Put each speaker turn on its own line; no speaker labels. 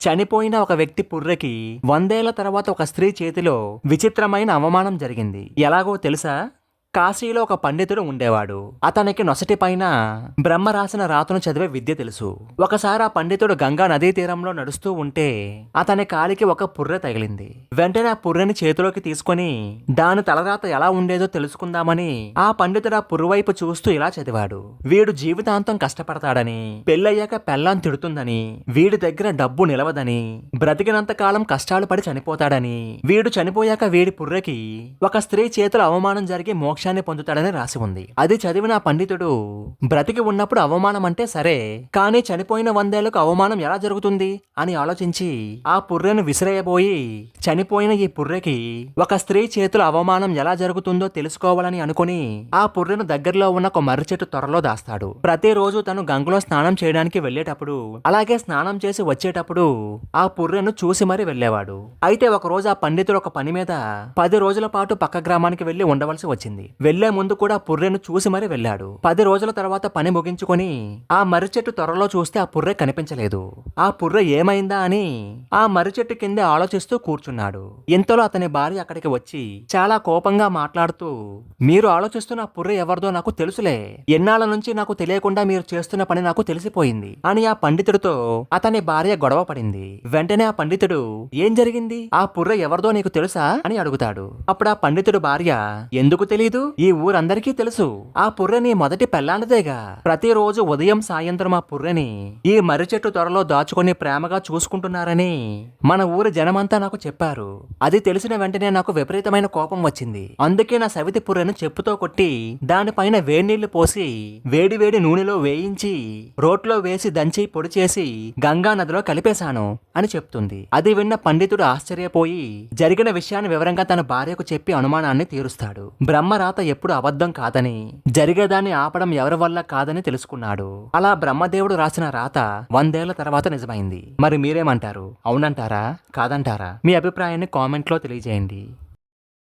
చనిపోయిన ఒక వ్యక్తి పుర్రెకి వందేళ్ళ తర్వాత ఒక స్త్రీ చేతిలో విచిత్రమైన అవమానం జరిగింది. ఎలాగో తెలుసా? కాశీలో ఒక పండితుడు ఉండేవాడు. అతనికి నొసటి పైన బ్రహ్మ రాసిన రాతను చదివే విద్య తెలుసు. ఒకసారి ఆ పండితుడు గంగా నదీ తీరంలో నడుస్తూ ఉంటే అతని కాలికి ఒక పుర్రె తగిలింది. వెంటనే ఆ పుర్రెని చేతిలోకి తీసుకొని దాని తలరాత ఎలా ఉండేదో తెలుసుకుందామని ఆ పండితుడు ఆ పుర్రు వైపు చూస్తూ ఇలా చదివాడు. వీడు జీవితాంతం కష్టపడతాడని పెళ్ళయ్యాక పెళ్ళాం తిడుతుందని వీడి దగ్గర డబ్బు నిలవదని బ్రతికినంత కాలం కష్టాలు పడి చనిపోతాడని వీడు చనిపోయాక వీడి పుర్రెకి ఒక స్త్రీ చేతుల అవమానం జరిగి మోక్షాన్ని పొందుతాడని రాసి ఉంది. అది చదివిన పండితుడు బ్రతికి ఉన్నప్పుడు అవమానం అంటే సరే కానీ చనిపోయిన వందేళ్ళకు అవమానం ఎలా జరుగుతుంది? అని ఆలోచించి ఆ పుర్రెను విసిరేయబోయి చనిపోయిన ఈ పుర్రెకి ఒక స్త్రీ చేతుల అవమానం ఎలా జరుగుతుందో తెలుసుకోవాలని అనుకుని ఆ పుర్రెను దగ్గరలో ఉన్న ఒక మర్రి చెట్టు త్వరలో దాస్తాడు. ప్రతిరోజు తను గంగలో స్నానం చేయడానికి వెళ్ళేటప్పుడు అలాగే స్నానం చేసి వచ్చేటప్పుడు ఆ పుర్రెను చూసి మరీ వెళ్ళేవాడు. అయితే ఒక రోజు ఆ పండితుడు ఒక పని మీద పది రోజుల పాటు పక్క గ్రామానికి వెళ్ళి ఉండవలసి వచ్చింది. వెళ్ళే ముందు కూడా పుర్రెను చూసి మరీ వెళ్ళాడు. పది రోజుల తర్వాత పని ముగించుకొని ఆ మర్రి చెట్టు త్వరలో చూస్తే ఆ పుర్రె కనిపించలేదు. ఆ పుర్రె ఏమైందా అని ఆ మర్రి చెట్టు కింద ఆలోచిస్తూ కూర్చున్నాడు. ఇంతలో అతని భార్య అక్కడికి వచ్చి చాలా కోపంగా మాట్లాడుతూ మీరు ఆలోచిస్తున్న పుర్రె ఎవరిదో నాకు తెలుసులే. ఎన్నాళ్ళ నుంచి నాకు తెలియకుండా మీరు చేస్తున్న పని నాకు తెలిసిపోయింది. అని ఆ పండితుడితో అతని భార్య గొడవ పడింది. వెంటనే ఆ పండితుడు ఏం జరిగింది? ఆ పుర్రె ఎవరిదో నీకు తెలుసా? అని అడుగుతాడు. అప్పుడు ఆ పండితుడు భార్య ఎందుకు తెలీదు? ఈ ఊరందరికీ తెలుసు. ఆ పుర్రెని మొదటి పెళ్ళాంటిదేగా ప్రతిరోజు ఉదయం సాయంత్రం ఆ పుర్రెని ఈ మర్రి చెట్టు త్వరలో దాచుకొని ప్రేమగా చూసుకుంటున్నారని మన ఊరి జనమంతా నాకు చెప్పారు. అది తెలిసిన వెంటనే నాకు విపరీతమైన కోపం వచ్చింది. అందుకే నా సవితి పుర్రెను చెప్పుతో కొట్టి దానిపైన వేడినీళ్ళు పోసి వేడి వేడి నూనెలో వేయించి రోట్లో వేసి దంచి పొడి చేసి గంగా నదిలో కలిపేశాను అని చెప్తుంది. అది విన్న పండితుడు ఆశ్చర్యపోయి జరిగిన విషయాన్ని వివరంగా తన భార్యకు చెప్పి అనుమానాన్ని తీరుస్తాడు. బ్రహ్మరా తాత ఎప్పుడు అబద్ధం కాదని జరిగేదాన్ని ఆపడం ఎవరి వల్ల కాదని తెలుసుకున్నాడు. అలా బ్రహ్మదేవుడు రాసిన రాత వందేళ్ళ తర్వాత నిజమైంది. మరి మీరేమంటారు? అవునంటారా? కాదంటారా? మీ అభిప్రాయాన్ని కామెంట్లో తెలియజేయండి.